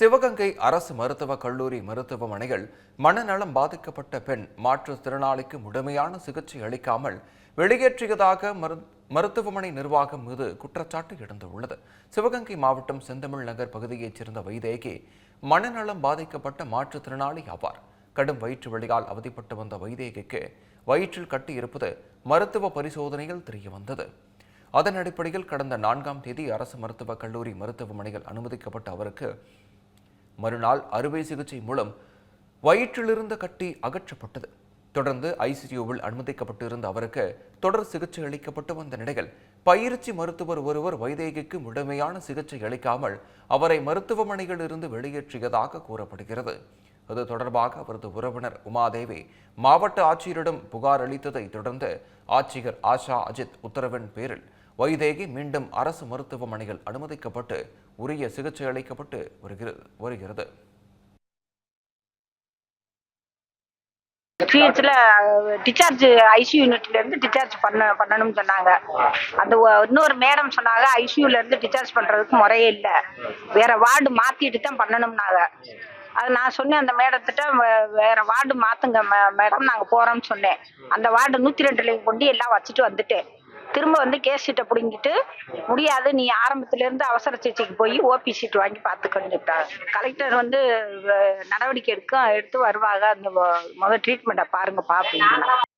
சிவகங்கை அரசு மருத்துவக் கல்லூரி மருத்துவமனையில் மனநலம் பாதிக்கப்பட்ட பெண் மாற்றுத்திறனாளிக்கு முழுமையான சிகிச்சை அளிக்காமல் வெளியேற்றியதாக மருத்துவமனை நிர்வாகம் மீது குற்றச்சாட்டு எழுந்துள்ளது. சிவகங்கை மாவட்டம் செந்தமிழ் நகர் பகுதியைச் சேர்ந்த வைதேகி மனநலம் பாதிக்கப்பட்ட மாற்றுத்திறனாளி ஆவார். கடும் வயிற்று வழியால் அவதிப்பட்டு வந்த வைதேகிக்கு வயிற்றில் கட்டி இருப்பது மருத்துவ பரிசோதனையில் தெரியவந்தது. அதன் அடிப்படையில் கடந்த நான்காம் தேதி அரசு மருத்துவக் கல்லூரி மருத்துவமனையில் அனுமதிக்கப்பட்ட அவருக்கு மறுநாள் அறுவை சிகிச்சை மூலம் வயிற்றிலிருந்த கட்டி அகற்றப்பட்டது. தொடர்ந்து ஐசியூவில் அனுமதிக்கப்பட்டிருந்த அவருக்கு தொடர் சிகிச்சை அளிக்கப்பட்டு வந்த நிலையில் பயிற்சி மருத்துவர் ஒருவர் வைதேகிக்கு முழுமையான சிகிச்சை அளிக்காமல் அவரை மருத்துவமனையில் இருந்து வெளியேற்றியதாக கூறப்படுகிறது. அது தொடர்பாக அவரது உறவினர் உமாதேவி மாவட்ட ஆட்சியரிடம் புகார் அளித்ததை தொடர்ந்து ஆட்சியர் ஆஷா அஜித் உத்தரவின் பேரில் வைதேகி மீண்டும் அரசு மருத்துவமனையில் அனுமதிக்கப்பட்டு உரிய சிகிச்சை அளிக்கப்பட்டு வருகிறது. வருகிறது பிஹெச்ல டிஸ்சார்ஜ் ஐசியூ யூனிட்ல இருந்து டிஸ்சார்ஜ் பண்ண பண்ணணும்னு சொன்னாங்க. அந்த இன்னொரு மேடம் சொன்னாங்க ஐசியூல இருந்து டிஸ்சார்ஜ் பண்றதுக்கு முறையே இல்லை. வேற வார்டு மாத்திட்டு தான் பண்ணணும்னாங்க. அது நான் சொன்னேன் அந்த மேடத்திட்ட வேற வார்டு மாத்துங்க மேடம் நாங்க போறோம்னு சொன்னேன். அந்த வார்டு நூத்தி ரெண்டுலையும் கொண்டு எல்லாம் வச்சுட்டு வந்துட்டேன். திரும்ப வந்து கேஸ் சீட்டை பிடுங்கிட்டு முடியாது நீ ஆரம்பத்துல இருந்து அவசர சிகிச்சைக்கு போய் ஓபி சீட் வாங்கி பார்த்துக்கன்னு கலெக்டர் வந்து நடவடிக்கை எடுக்க எடுத்து வருவாங்க. அந்த முதல் ட்ரீட்மெண்ட்டை பாருங்கப்பா அப்படின்னு